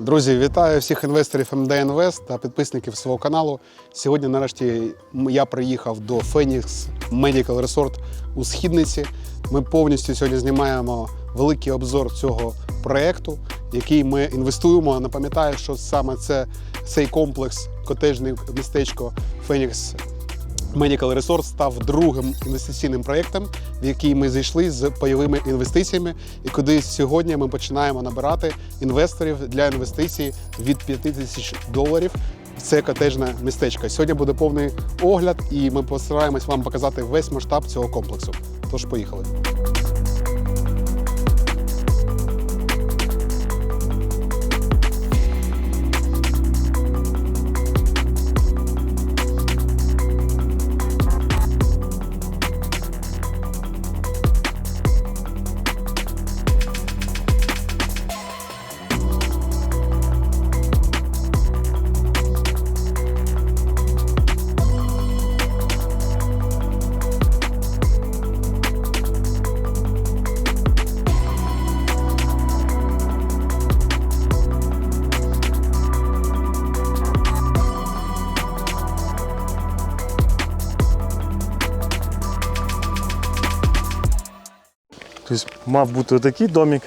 Друзі, вітаю всіх інвесторів МД Інвест та підписників свого каналу. Сьогодні, нарешті, я приїхав до Phoenix Medical Resort у Східниці. Ми повністю сьогодні знімаємо великий обзор цього проекту, який ми інвестуємо. Напам'ятаю, що саме це цей комплекс, котежне містечко Phoenix Medical Resource став другим інвестиційним проєктом, в який ми зайшли з пайовими інвестиціями, і куди сьогодні ми починаємо набирати інвесторів для інвестицій від 5 тисяч доларів. в Це котежне містечко. Сьогодні буде повний огляд, і ми постараємось вам показати весь масштаб цього комплексу. Тож поїхали. Мав бути отакий домик,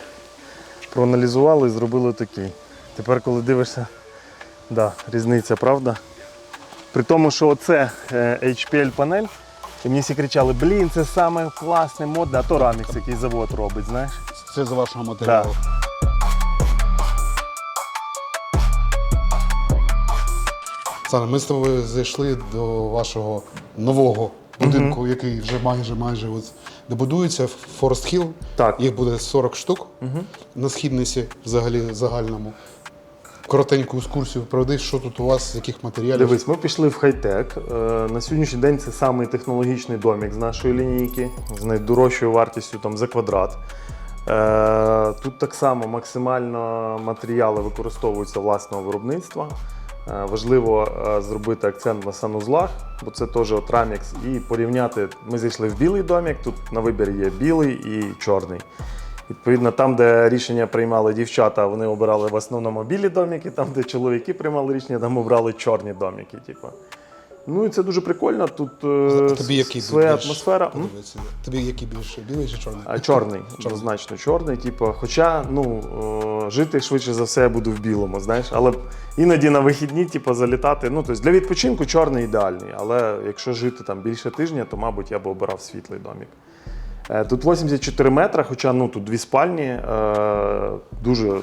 проаналізували і зробили такий. Тепер, коли дивишся, да, різниця, правда? При тому, що оце е, HPL-панель, і мені всі кричали, блін, це саме класне, модне, а то Рамікс, який завод робить, знаєш? Це з вашого матеріалу. Сане, ми з тобою зайшли до вашого нового будинку, який вже майже майже от добудується Форест Хілл. Так. Їх буде 40 штук на східниці, взагалі загальному. Коротеньку екскурсію проведи, що тут у вас, з яких матеріалів. Дивись, ми пішли в хай-тек. Е, На сьогоднішній день це самий технологічний домик з нашої лінійки, з найдорожчою вартістю там, за квадрат. Е, Тут так само максимально матеріали використовуються власного виробництва. Е, Важливо е, зробити акцент на санузлах, бо це теж от Рамікс, і порівняти. Ми зайшли в білий домик, тут на вибір є білий і чорний. Відповідно, там, де рішення приймали дівчата, вони обирали в основному білі домики, там, де чоловіки приймали рішення, там обрали чорні домики. Типу. Ну і це дуже прикольно. Тут е, Тобі який своя більш атмосфера. Тобі який більше, білий чи чорний? А чорний, однозначно чорний. Типу, хоча ну, жити швидше за все я буду в білому, знаєш, але іноді на вихідні, типу, залітати. Ну, тобто для відпочинку чорний ідеальний, але якщо жити там більше тижня, то, мабуть, я б обирав світлий домик. Е, Тут 84 метри, хоча ну, тут дві спальні, е, дуже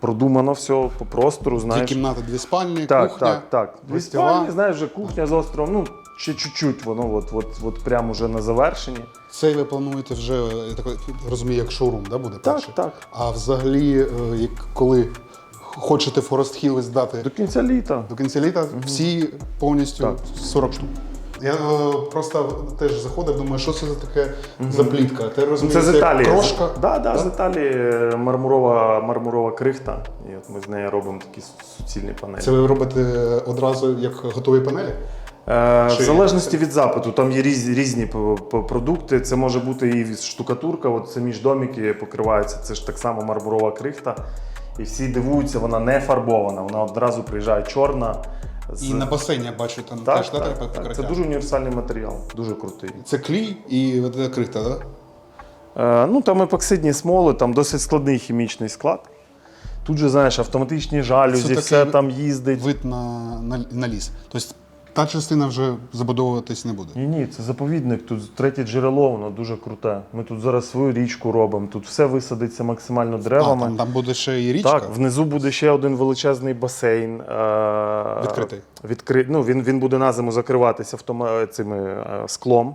продумано все по простору, Дві знаєш. кімнати, дві спальні, Так, кухня. так, так. Дві спальні, знаєш, вже кухня з островом, ну, ще чуть-чуть, воно от, от, от прямо вже на завершенні. Це ви плануєте вже, я так розумію, як шоурум, да, буде Так, перший? так. А взагалі, е, як коли хочете Форест Хілл здати До кінця літа. до кінця літа, всі повністю Так. 40 штук. Я е, просто теж заходив, думаю, що це за таке за плітка. Ти Ну, розумієш, Це з Італії. крошка. Да, да, з Італії е, мармурова, мармурова крихта. І от ми з нею робимо такі суцільні панелі. Це ви робите одразу як готові панелі? Е, в залежності від запиту, там є різ, різні п- продукти. Це може бути і штукатурка, от самі ж домики покриваються. Це ж так само мармурова крихта. І всі дивуються, вона не фарбована, вона одразу приїжджає чорна. з- І на басейні я бачу там так, теж так, таке так, покриття. Це дуже універсальний матеріал, дуже крутий. Це клій і крихта, так? Е, ну, там епоксидні смоли, там досить складний хімічний склад. Тут же, знаєш, автоматичні жалюзі, все там їздить. Вид на, на, на ліс. Тобто та частина вже забудовуватись не буде. Ні, ні, це заповідник, тут третє джерело, воно дуже круте. Ми тут зараз свою річку робимо, тут все висадиться максимально А, деревами. там, там буде ще і річка. Так, внизу буде ще один величезний басейн. е, Відкритий. Відкри... Ну, він, він буде на зиму закриватися автома... цими е, склом.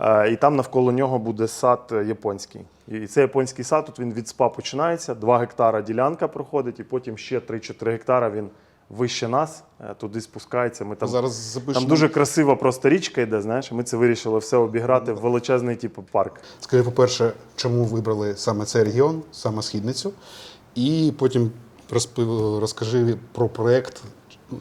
Е, І там навколо нього буде сад японський. І цей японський сад тут він від СПА починається, 2 гектара ділянка проходить, і потім ще 3-4 гектара він вище нас, е, туди спускається. Ми там, Зараз запишемо. там дуже красива просто річка йде, знаєш, ми це вирішили все обіграти в величезний типу парк. Скажи, по-перше, чому вибрали саме цей регіон, саме східницю, і потім розкажи про проєкт,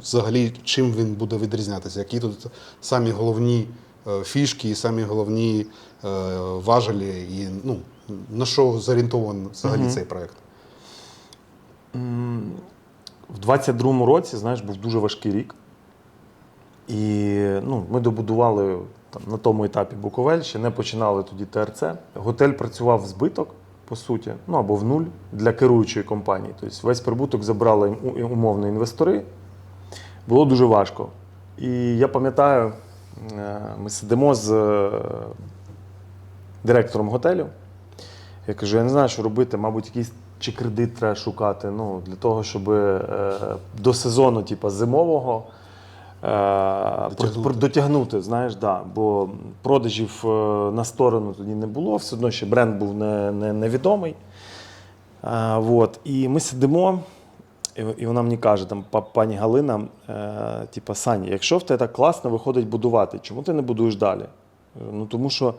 взагалі, чим він буде відрізнятися, які тут самі головні е, фішки, і самі головні е, важелі, і ну, на що зорієнтований взагалі цей проєкт. В 22-му році, знаєш, був дуже важкий рік. І ну, ми добудували там, на тому етапі Буковель, ще не починали тоді ТРЦ. Готель працював в збиток, по суті, ну або в нуль для керуючої компанії. Тобто весь прибуток забрали умовно інвестори. Було дуже важко. І я пам'ятаю, е, ми сидимо з е, директором готелю. Я кажу, я не знаю, що робити, мабуть, якийсь чи кредит треба шукати. Ну, для того, щоб е, до сезону, типу, зимового. е, Дотягнути. про- про- дотягнути, знаєш, да. бо продажів е, на сторону тоді не було, все одно ще бренд був не, не, невідомий. А, вот. І ми сидимо, і, і вона мені каже, там, пані Галина, е, типа, Саня, якщо в тебе так класно виходить будувати, чому ти не будуєш далі? Е, Ну, тому що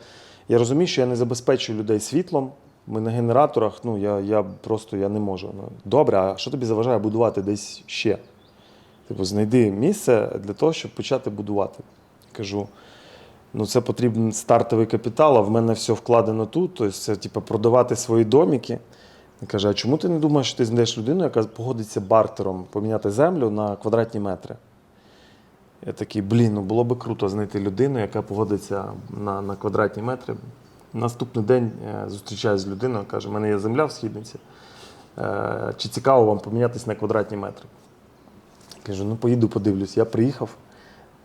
я розумію, що я не забезпечую людей світлом. Ми на генераторах, ну я, я просто я не можу. Ну, добре, а що тобі заважає будувати десь ще? Типу, знайди місце для того, щоб почати будувати. Кажу, ну це потрібен стартовий капітал, а в мене все вкладено тут. Тобто це типу, продавати свої доміки. Він каже: а чому ти не думаєш, що ти знайдеш людину, яка погодиться бартером поміняти землю на квадратні метри? Я такий, блін, ну було би круто знайти людину, яка погодиться на, на квадратні метри. Наступний день е, зустрічаюся з людиною, каже, у мене є земля в східниці. Е, Чи цікаво вам помінятися на квадратні метри? Кажу, ну поїду, подивлюсь. Я приїхав.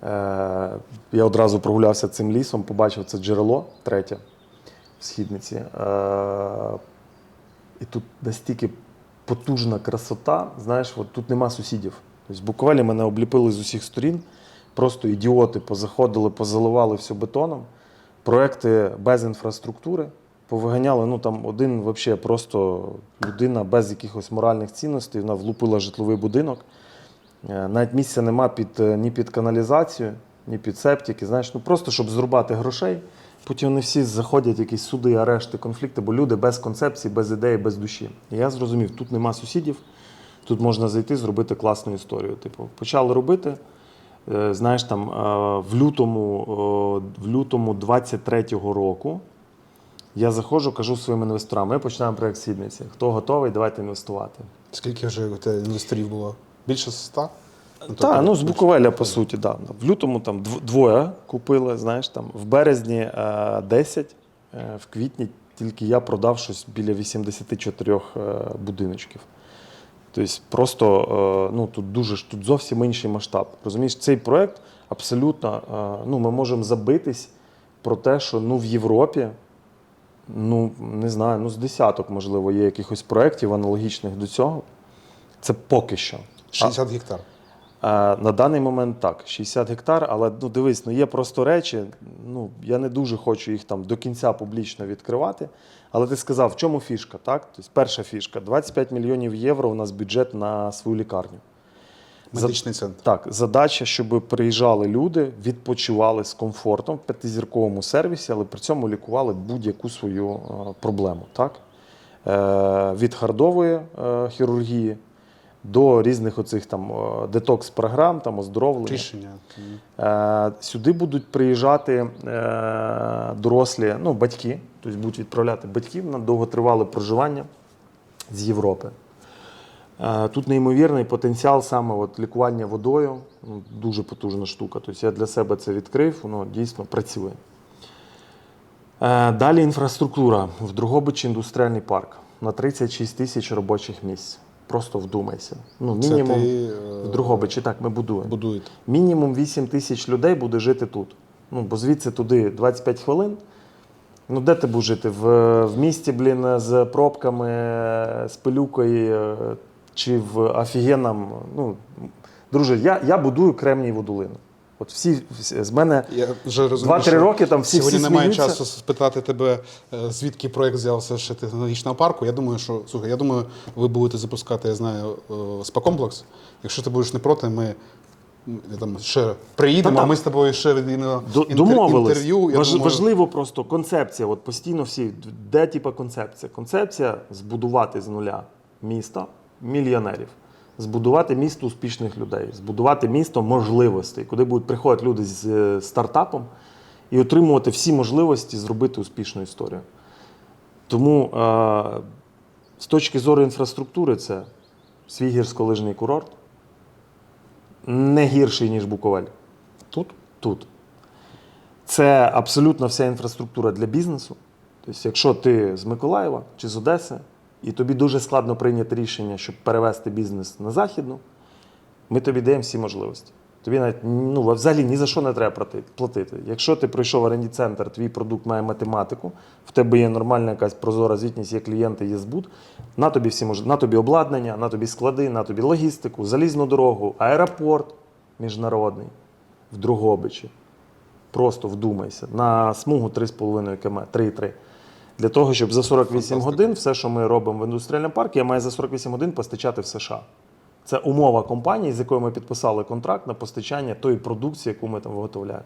Е, я одразу прогулявся цим лісом, побачив це джерело третє в східниці. І тут настільки потужна красота, знаєш, от тут нема сусідів. Тобто буквально мене обліпили з усіх сторін, просто ідіоти позаходили, позаливали все бетоном. Проекти без інфраструктури. Повиганяли, ну там один взагалі просто людина без якихось моральних цінностей, вона влупила житловий будинок. Е, Навіть місця нема під, е, ні під каналізацію, ні під септики. Знаєш, ну просто щоб зрубати грошей. Потім вони всі заходять якісь суди, арешти, конфлікти, бо люди без концепції, без ідеї, без душі. І я зрозумів, тут нема сусідів, тут можна зайти, зробити класну історію. Типу, почали робити. Е, Знаєш, там е, в лютому, е, в лютому 23-го року я заходжу, кажу своїм інвесторам, ми починаємо проект Сідниці. Хто готовий, давайте інвестувати. Скільки вже у тебе інвесторів було? Більше 100? Так, ну з Буковеля, по суті, да. В лютому там дв- двоє купили, знаєш, там в березні е, 10, е, в квітні тільки я продав щось біля 84 е, будиночків. Тобто просто е, ну, тут дуже тут зовсім інший масштаб. Розумієш, цей проект абсолютно е, ну, ми можемо забитись про те, що ну, в Європі, ну не знаю, ну з десяток, можливо, є якихось проєктів аналогічних до цього. Це поки що. 60 гектар. Е, На даний момент так, 60 гектар, але ну дивись, ну є просто речі. Ну я не дуже хочу їх там до кінця публічно відкривати. Але ти сказав, в чому фішка? Так, тобто перша фішка: 25 мільйонів євро. У нас бюджет на свою лікарню. Медичний центр. Так, задача, щоб приїжджали люди, відпочивали з комфортом в п'ятизірковому сервісі, але при цьому лікували будь-яку свою е, проблему. Так? Е, від хардової е, хірургії до різних оцих там детокс-програм, там оздоровлення. Рішення. Е, Сюди будуть приїжджати е, дорослі, ну, батьки, тобто будуть відправляти батьків на довготривале проживання з Європи. Е, Тут неймовірний потенціал саме от лікування водою, ну, дуже потужна штука. Тобто я для себе це відкрив, воно дійсно працює. Далі інфраструктура. В Другобичі індустріальний парк на 36 тисяч робочих місць. Просто вдумайся. Ну, Це мінімум ти, е, в Другобичі, так, ми будуємо. Будуєте. Мінімум 8 тисяч людей буде жити тут. Ну, бо звідси туди 25 хвилин. Ну, де ти будеш жити? В, в місті, блін, з пробками, з пилюкою е, чи в офігенному. Ну, друже, я, я будую Кремнієву долину. От всі, всі з мене Я вже розумію, 2-3 роки там всі Сьогодні всі немає часу спитати тебе, е, звідки проект взявся ще технологічного парку. Я думаю, що слухай, я думаю, ви будете запускати, я знаю, е, спа-комплекс. Якщо ти будеш не проти, ми там ще приїдемо, Та а ми з тобою ще Домовились. інтерв'ю. Важ, думаю, Важливо просто концепція. От постійно всі, де типа концепція? Концепція збудувати з нуля місто мільйонерів, збудувати місто успішних людей, збудувати місто можливостей, куди будуть приходити люди з е, стартапом і отримувати всі можливості зробити успішну історію. Тому е, з точки зору інфраструктури, це свій гірськолижний курорт, не гірший, ніж Буковель. Тут? Тут. Це абсолютно вся інфраструктура для бізнесу. Тобто, якщо ти з Миколаєва чи з Одеси, і тобі дуже складно прийняти рішення, щоб перевести бізнес на західну, ми тобі даємо всі можливості. Тобі навіть ну, взагалі ні за що не треба платити. Якщо ти пройшов оренді центр, твій продукт має математику, в тебе є нормальна якась прозора звітність, є клієнти, є збут, на тобі всі мож... на тобі обладнання, на тобі склади, на тобі логістику, залізну дорогу, аеропорт міжнародний в Другобичі. Просто вдумайся, на смугу 3,5 км, 3,3. Для того, щоб за 48 Фантастика. годин все, що ми робимо в індустріальному парку, я маю за 48 годин постачати в США. Це умова компанії, з якою ми підписали контракт на постачання тої продукції, яку ми там виготовляємо.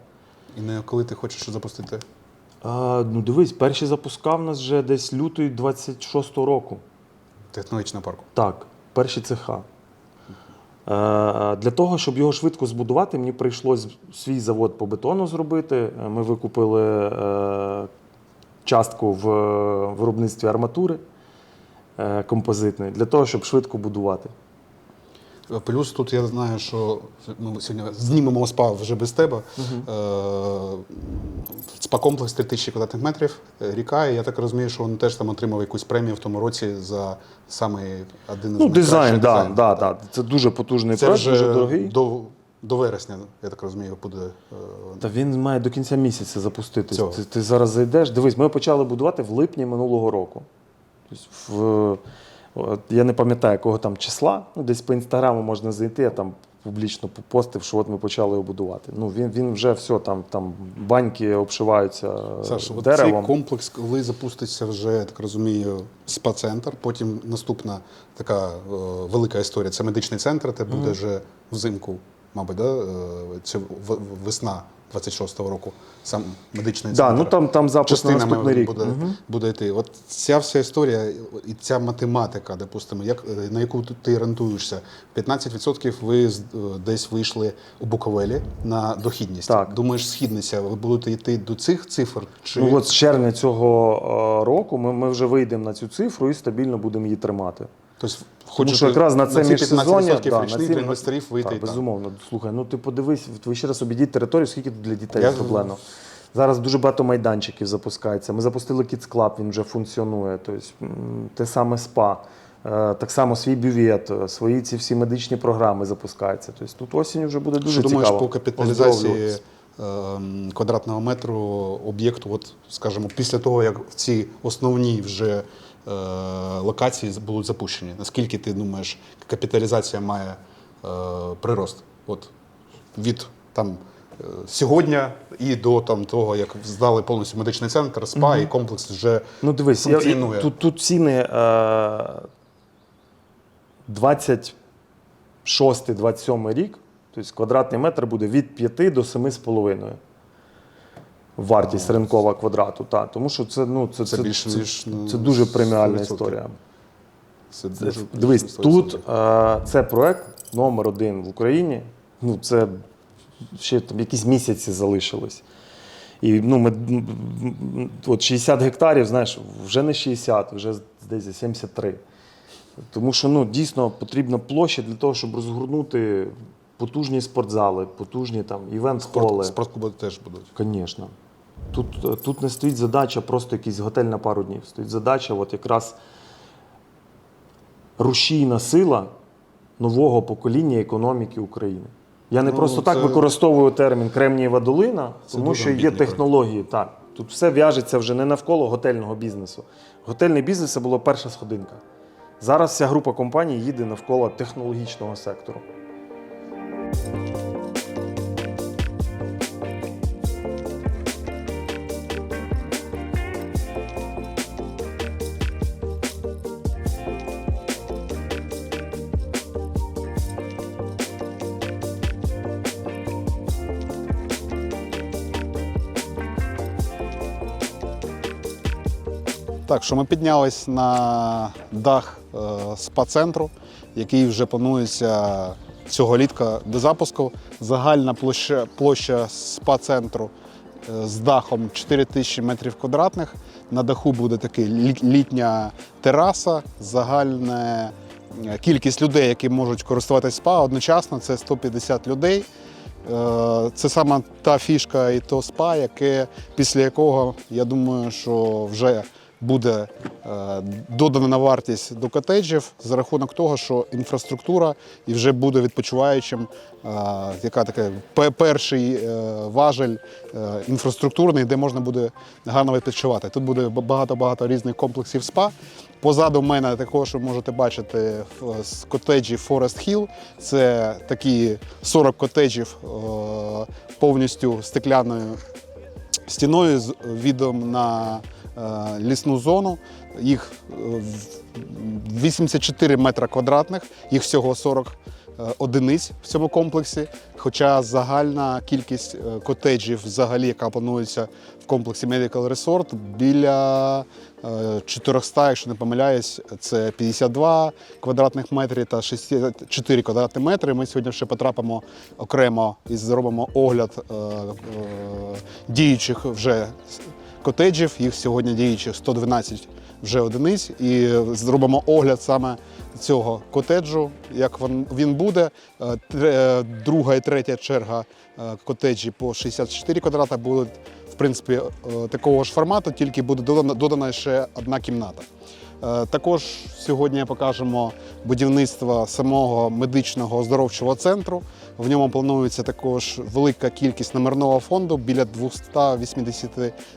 І не коли ти хочеш запустити. А, ну дивись, перші запускав нас вже десь лютий 26-го року. Технологічного парку. Так, перші цеха. Для того, щоб його швидко збудувати, мені прийшлось свій завод по бетону зробити. Ми викупили е, частку в е, виробництві арматури е, композитної для того, щоб швидко будувати. Плюс тут я знаю, що ми сьогодні знімемо спа вже без тебе. Е, Спа-комплекс 3000 квадратних метрів, ріка, і я так розумію, що він теж там отримав якусь премію в тому році за самий один з Ну, дизайн, да, дизайнів. да, да. Це дуже потужний Це проект, дуже дорогий. До, до вересня, я так розумію, буде. е, Та він має до кінця місяця запуститись. Цього. Ти, ти зараз зайдеш. Дивись, ми почали будувати в липні минулого року. Тобто в, от, я не пам'ятаю, якого там числа. Ну, десь по інстаграму можна зайти, я там публічно попостив, що от ми почали його будувати. Ну, він, він вже все, там, там баньки обшиваються Саш, деревом. цей комплекс, коли запуститься вже, я так розумію, спа-центр, потім наступна така е, велика історія це медичний центр, це буде вже взимку, мабуть, да? е, це весна 26-го року, сам медичний Да, ну там, там запуск на наступний рік. буде, буде йти. От ця вся історія і ця математика, допустимо, як, е, на яку ти орієнтуєшся, 15% ви е, десь вийшли у Буковелі на дохідність. Так. Думаєш, східниця, ви будете йти до цих цифр? Чи... Ну от з червня цього року ми, ми вже вийдемо на цю цифру і стабільно будемо її тримати. Тобто, Тому що якраз на це міжсезоння 15% да, річних ці- для інвесторів вийти так, і безумовно. Слухай, ну ти подивись, ви ще раз обійдіть територію, скільки тут для дітей Я- зроблено. Зараз дуже багато майданчиків запускається. Ми запустили Kids Club, він вже функціонує. Тобто, те саме СПА. Е, Так само свій бювет, е, свої ці всі медичні програми запускаються. Тобто тут осінь вже буде дуже Що думаєш по капіталізації ем, квадратного метру об'єкту, от, скажімо, після того, як ці основні вже локації будуть запущені? Наскільки ти думаєш, капіталізація має е, прирост? От, від там, е, сьогодні і до там, того, як здали повністю медичний центр, СПА і комплекс вже Ну дивись, я, тут, тут ціни е, 26-27 рік, тобто квадратний метр буде від 5 до 7,5. Вартість ринкова квадрату. Та, тому що це, ну, це, Це це, більше, це, ніж, ну, це дуже преміальна 100%. історія. Це Це, дуже- дивись, тут 100%. е, це проект номер один в Україні. Ну, це ще там якісь місяці залишились. І ну, ми, от 60 гектарів, знаєш, вже не 60, вже здається 73. Тому що ну, дійсно потрібна площа для того, щоб розгорнути потужні спортзали, потужні там івент-холи. Спорт, спортклуби теж будуть. Звісно. Тут, е, тут не стоїть задача просто якийсь готель на пару днів. Стоїть задача, от якраз рушійна сила нового покоління економіки України. Я не Ну, просто так це- використовую термін Кремнієва долина, Це тому що є технології. Так, тут все в'яжеться вже не навколо готельного бізнесу. Готельний бізнес це була перша сходинка. Зараз вся група компаній їде навколо технологічного сектору. Так, що ми піднялись на дах е, спа-центру, який вже планується цього літка до запуску. Загальна площа, площа спа-центру е, з дахом 4000 метрів квадратних. На даху буде така літня тераса, загальне е, кількість людей, які можуть користуватися спа, одночасно це 150 людей. Це саме та фішка і то спа, яке після якого я думаю, що вже буде е, додана вартість до котеджів за рахунок того, що інфраструктура і вже буде відпочиваючим, е, яка така перший е, важель інфраструктурний, де можна буде гарно відпочивати. Тут буде багато-багато різних комплексів спа. Позаду мене також ви можете бачити з котеджі Forest Hill. Це такі 40 котеджів повністю стекляною стіною з відом на лісну зону. Їх е, в- 84 метра квадратних, їх всього 40 е, одиниць в цьому комплексі. Хоча загальна кількість е, котеджів, взагалі, яка планується в комплексі Medical Resort, біля е, 400, якщо не помиляюсь, це 52 квадратних метри та 64 квадратні метри. Ми сьогодні ще потрапимо окремо і зробимо огляд е, е, діючих вже котеджів. Їх сьогодні діючих 112 вже одиниць. І зробимо огляд саме цього котеджу, як він, буде. Е, е, Друга і третя черга е, котеджі по 64 квадрата будуть в принципі такого ж формату, тільки буде додана ще одна кімната. Е, Також сьогодні покажемо будівництво самого медичного оздоровчого центру. В ньому планується також велика кількість номерного фонду біля 280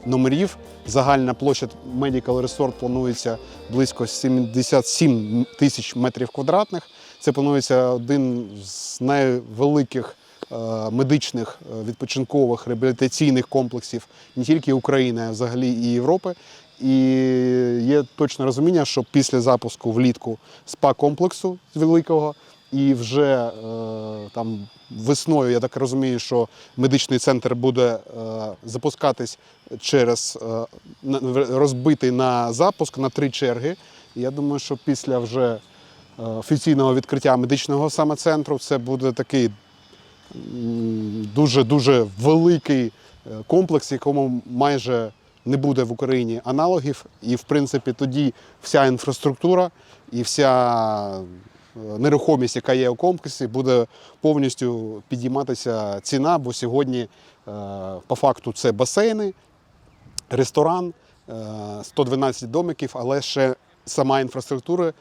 номерів. Загальна площа Medical Resort планується близько 77 тисяч метрів квадратних. Це планується один з найвеликих е, медичних е, відпочинкових реабілітаційних комплексів не тільки України, а взагалі і Європи. І є точне розуміння, що після запуску влітку спа-комплексу великого і вже е, там весною, я так розумію, що медичний центр буде е, запускатись через е, розбитий на запуск на три черги. І я думаю, що після вже е, офіційного відкриття медичного саме центру це буде такий дуже дуже великий е, комплекс, якому майже не буде в Україні аналогів. І в принципі тоді вся інфраструктура і вся е, нерухомість, яка є у комплексі, буде повністю підійматися ціна, бо сьогодні е, по факту це басейни, ресторан, е, 112 домиків, але ще сама інфраструктура, е,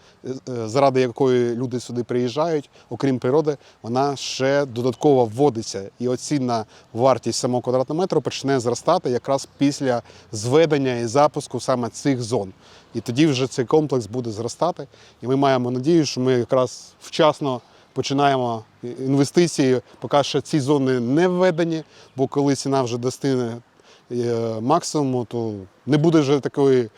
е, заради якої люди сюди приїжджають, окрім природи, вона ще додатково вводиться. І оцінна вартість самого квадратного метру почне зростати якраз після зведення і запуску саме цих зон. І тоді вже цей комплекс буде зростати. І ми маємо надію, що ми якраз вчасно починаємо інвестиції, поки що ці зони не введені, бо коли ціна вже достигне е, максимуму, то не буде вже такої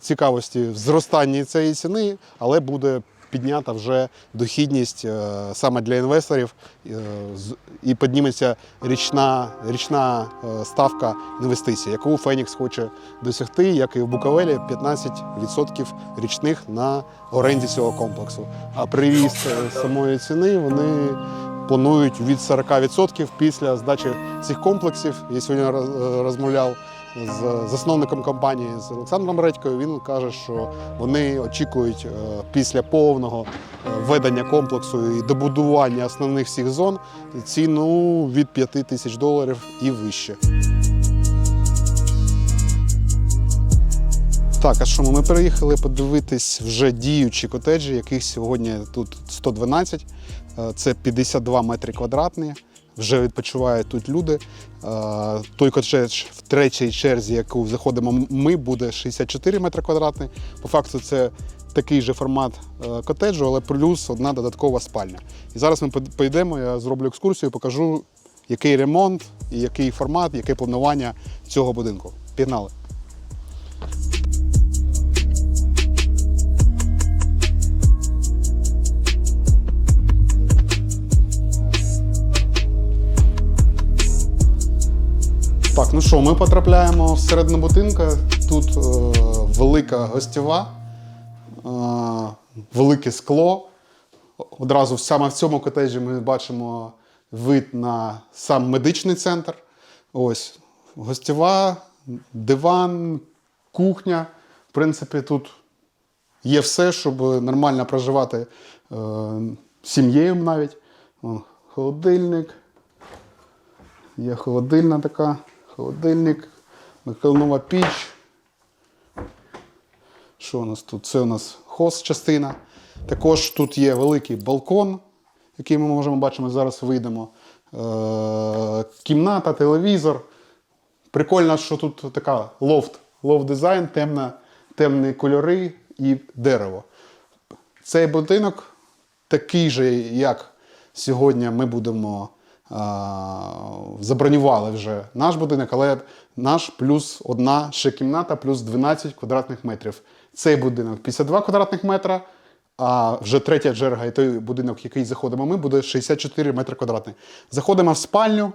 цікавості в зростанні цієї ціни, але буде піднята вже дохідність е, саме для інвесторів е, і підніметься річна, річна е, ставка інвестицій, яку Фенікс хоче досягти, як і в Буковелі, 15% річних на оренді цього комплексу. А привіз е, самої ціни вони планують від 40% після здачі цих комплексів. Я сьогодні роз- розмовляв з засновником компанії з Олександром Редькою. Він каже, що вони очікують е, після повного е, введення комплексу і добудування основних всіх зон ціну від 5 тисяч доларів і вище. Так, а що ми переїхали подивитись вже діючі котеджі, яких сьогодні тут 112. Е, Це 52 метри квадратні. Вже відпочивають тут люди. Е, Той котедж в третій черзі, яку заходимо ми, буде 64 метри квадратні. По факту це такий же формат е, котеджу, але плюс одна додаткова спальня. І зараз ми поїдемо, я зроблю екскурсію, покажу, який ремонт, і який формат, яке планування цього будинку. Пігнали! Так, ну що, ми потрапляємо всередину будинка. Тут е, велика гостєва, е, велике скло. Одразу саме в цьому котеджі ми бачимо вид на сам медичний центр. Ось гостєва, диван, кухня. В принципі, тут є все, щоб нормально проживати е, сім'єю навіть. Холодильник. Є холодильна така, холодильник, микролнова піч. Що у нас тут? Це у нас хост-частина. Також тут є великий балкон, який ми можемо бачимо, зараз вийдемо. Е- кімната, телевізор. Прикольно, що тут така лофт, лофт дизайн, темна, темні кольори і дерево. Цей будинок такий же, як сьогодні ми будемо забронювали вже наш будинок, але наш плюс одна ще кімната, плюс 12 квадратних метрів. Цей будинок 52 квадратних метра, а вже третя джерга і той будинок, в який заходимо ми, буде 64 метри квадратних. Заходимо в спальню.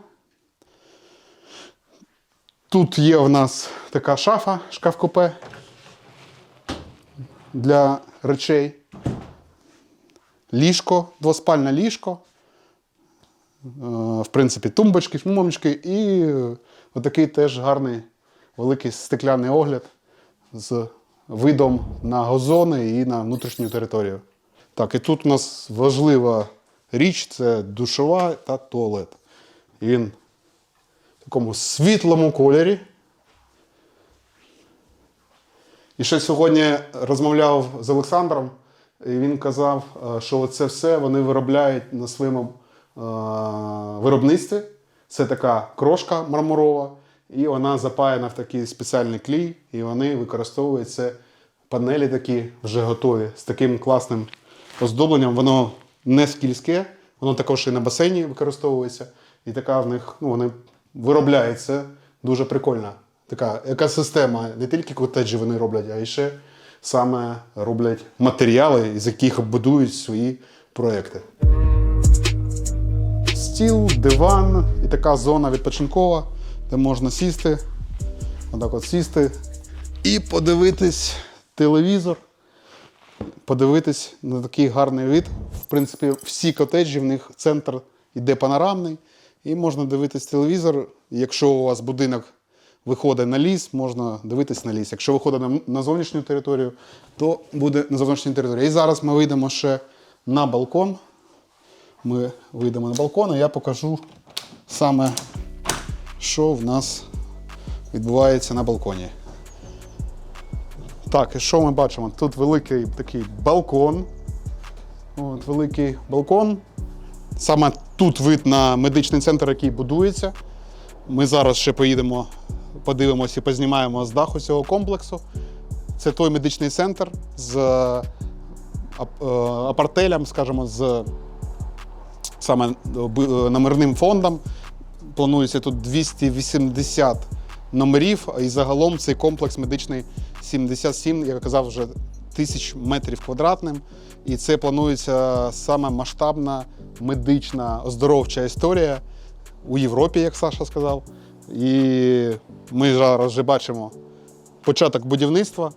Тут є у нас така шафа, шкаф-купе для речей. Ліжко, двоспальне ліжко. Е, В принципі, тумбочки, шмумочки і е, отакий теж гарний великий стекляний огляд з видом на газони і на внутрішню територію. Так, і тут у нас важлива річ це душова та туалет. Він в такому світлому кольорі. І ще сьогодні розмовляв з Олександром, і він казав, е, що це все вони виробляють на своєму виробництві. Це така крошка мармурова, і вона запаяна в такий спеціальний клей, і вони використовують це панелі такі вже готові з таким класним оздобленням. Воно не скільське, воно також і на басейні використовується. І така в них, ну, вони виробляють дуже прикольна. Така екосистема, не тільки котеджі вони роблять, а ще саме роблять матеріали, з яких будують свої проекти. Стіл, диван і така зона відпочинкова, де можна сісти, отак от сісти і подивитись телевізор, подивитись на такий гарний вид. В принципі, всі котеджі, в них центр іде панорамний, і можна дивитись телевізор. Якщо у вас будинок виходить на ліс, можна дивитись на ліс. Якщо виходить на, зовнішню територію, то буде на зовнішній території. І зараз ми вийдемо ще на балкон. Ми вийдемо на балкон, і я покажу саме, що в нас відбувається на балконі. Так, і що ми бачимо? Тут великий такий балкон. От, великий балкон. Саме тут вид на медичний центр, який будується. Ми зараз ще поїдемо, подивимося і познімаємо з даху цього комплексу. Це той медичний центр з е, е, апартелем, скажімо, з саме е, е, номерним фондом. Планується тут 280 номерів, і загалом цей комплекс медичний 77, як я казав, вже тисяч метрів квадратним. І це планується саме масштабна медична оздоровча історія у Європі, як Саша сказав. І ми зараз вже бачимо початок будівництва.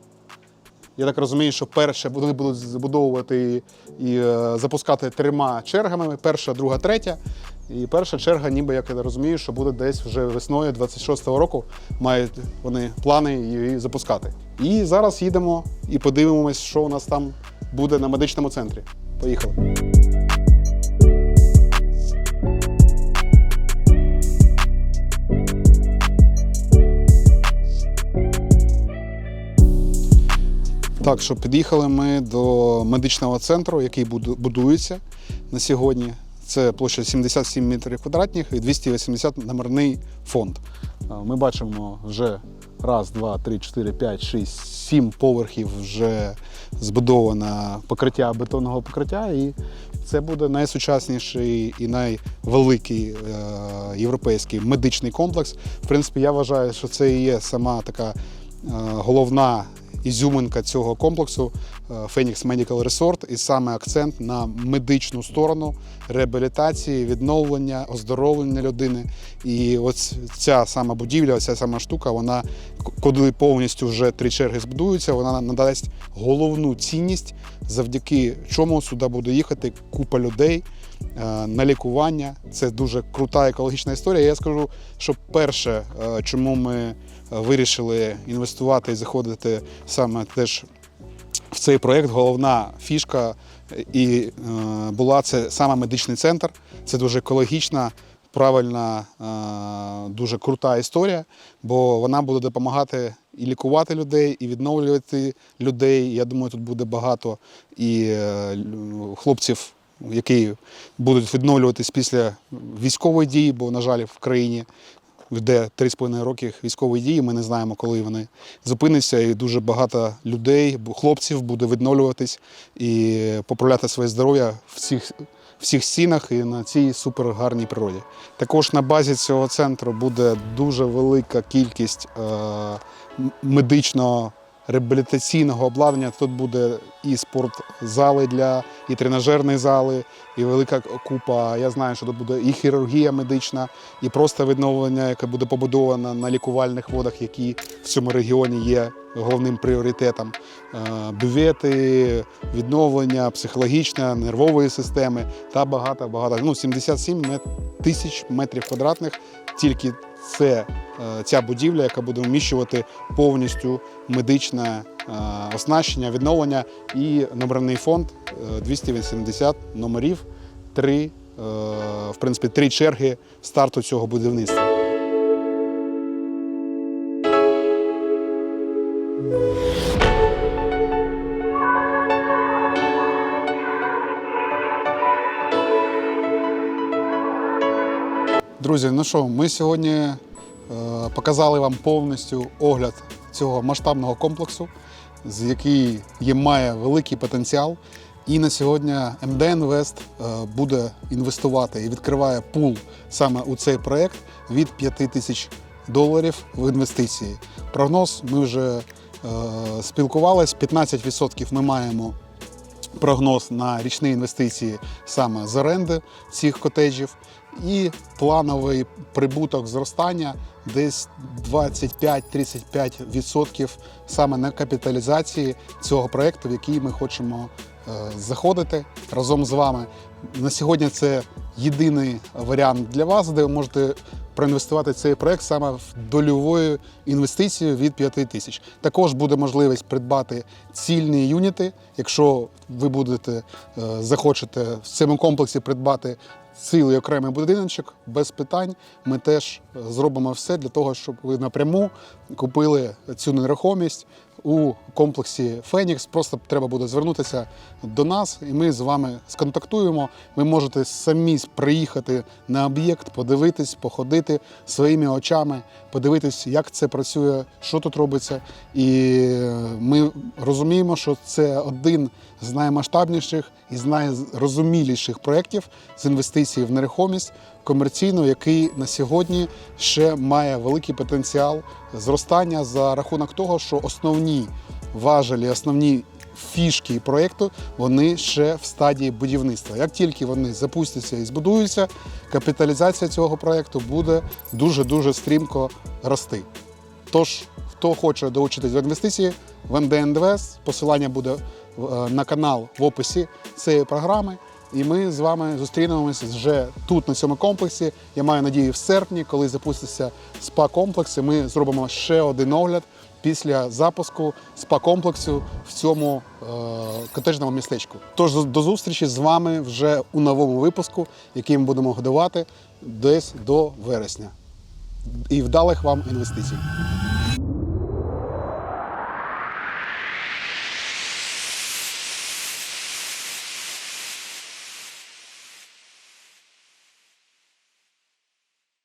Я так розумію, що перше вони будуть забудовувати і, е, запускати трьома чергами: перша, друга, третя. І перша черга, ніби як я розумію, що буде десь вже весною 26-го року. Мають вони плани її запускати. І зараз їдемо і подивимось, що у нас там буде на медичному центрі. Поїхали. Так, що під'їхали ми до медичного центру, який будується на сьогодні. Це площа 77 метрів квадратних і 280 номерний фонд. Ми бачимо вже раз, два, три, чотири, п'ять, шість, сім поверхів вже збудоване покриття бетонного покриття. І це буде найсучасніший і найвеликий е, європейський медичний комплекс. В принципі, я вважаю, що це і є сама така е, головна ізюминка цього комплексу е, Phoenix Medical Resort і саме акцент на медичну сторону реабілітації, відновлення, оздоровлення людини. І ось ця сама будівля, ця сама штука, вона коли повністю вже три черги збудуються, вона надасть головну цінність, завдяки чому сюди буде їхати купа людей е, на лікування. Це дуже крута екологічна історія. Я скажу, що перше, е, чому ми вирішили інвестувати і заходити саме теж в цей проєкт головна фішка і е, була це саме медичний центр. Це дуже екологічна, правильна, е, дуже крута історія, бо вона буде допомагати і лікувати людей, і відновлювати людей. Я думаю, тут буде багато і е, хлопців, які будуть відновлюватись після військової дії, бо, на жаль, в країні йде 3,5 роки військової дії. Ми не знаємо, коли вони зупиняться, і дуже багато людей, хлопців буде відновлюватись і поправляти своє здоров'я в цих, в цих стінах і на цій супергарній природі. Також на базі цього центру буде дуже велика кількість е, медичного. Реабілітаційного обладнання тут буде і спортзали для і тренажерні зали, і велика купа. Я знаю, що тут буде і хірургія медична, і просто відновлення, яке буде побудовано на лікувальних водах, які в цьому регіоні є головним пріоритетом. Е, Бювети, відновлення психологічне, нервової системи та багато багато. Ну, 77 мет- тисяч метрів квадратних. Тільки це е, ця будівля, яка буде вміщувати повністю медичне е, оснащення, відновлення і номерний фонд е, 280 номерів, три, е, в принципі, три черги старту цього будівництва. Друзі, ну що, ми сьогодні е, показали вам повністю огляд цього масштабного комплексу, з який має великий потенціал. І на сьогодні МД Інвест е, буде інвестувати і відкриває пул саме у цей проект від 5 тисяч доларів в інвестиції. Прогноз ми вже е, спілкувались, 15% ми маємо прогноз на річні інвестиції саме з оренди цих котеджів, і плановий прибуток зростання десь 25-35% саме на капіталізації цього проекту, в який ми хочемо е, заходити разом з вами. На сьогодні це єдиний варіант для вас, де ви можете проінвестувати цей проект саме в дольовою інвестицію від 5 тисяч. Також буде можливість придбати цільні юніти, якщо ви будете е, захочете в цьому комплексі придбати цілий окремий будиночок без питань. Ми теж зробимо все для того, щоб ви напряму купили цю нерухомість у комплексі Фенікс. Просто треба буде звернутися до нас, і ми з вами сконтактуємо. Ви можете самі приїхати на об'єкт, подивитись, походити своїми очами, подивитись, як це працює, що тут робиться. І ми розуміємо, що це один з наймасштабніших і з найрозуміліших проєктів з інвестицій в нерухомість комерційну, який на сьогодні ще має великий потенціал зростання за рахунок того, що основні важелі, основні фішки проєкту вони ще в стадії будівництва. Як тільки вони запустяться і збудуються, капіталізація цього проєкту буде дуже дуже стрімко рости. Тож, хто хоче долучитись до інвестиції в МД посилання буде е, на канал в описі цієї програми. І ми з вами зустрінемося вже тут, на цьому комплексі. Я маю надію, в серпні, коли запуститься спа-комплекс, і ми зробимо ще один огляд після запуску спа-комплексу в цьому е, котеджному містечку. Тож до зустрічі з вами вже у новому випуску, який ми будемо годувати десь до вересня. І вдалих вам інвестицій.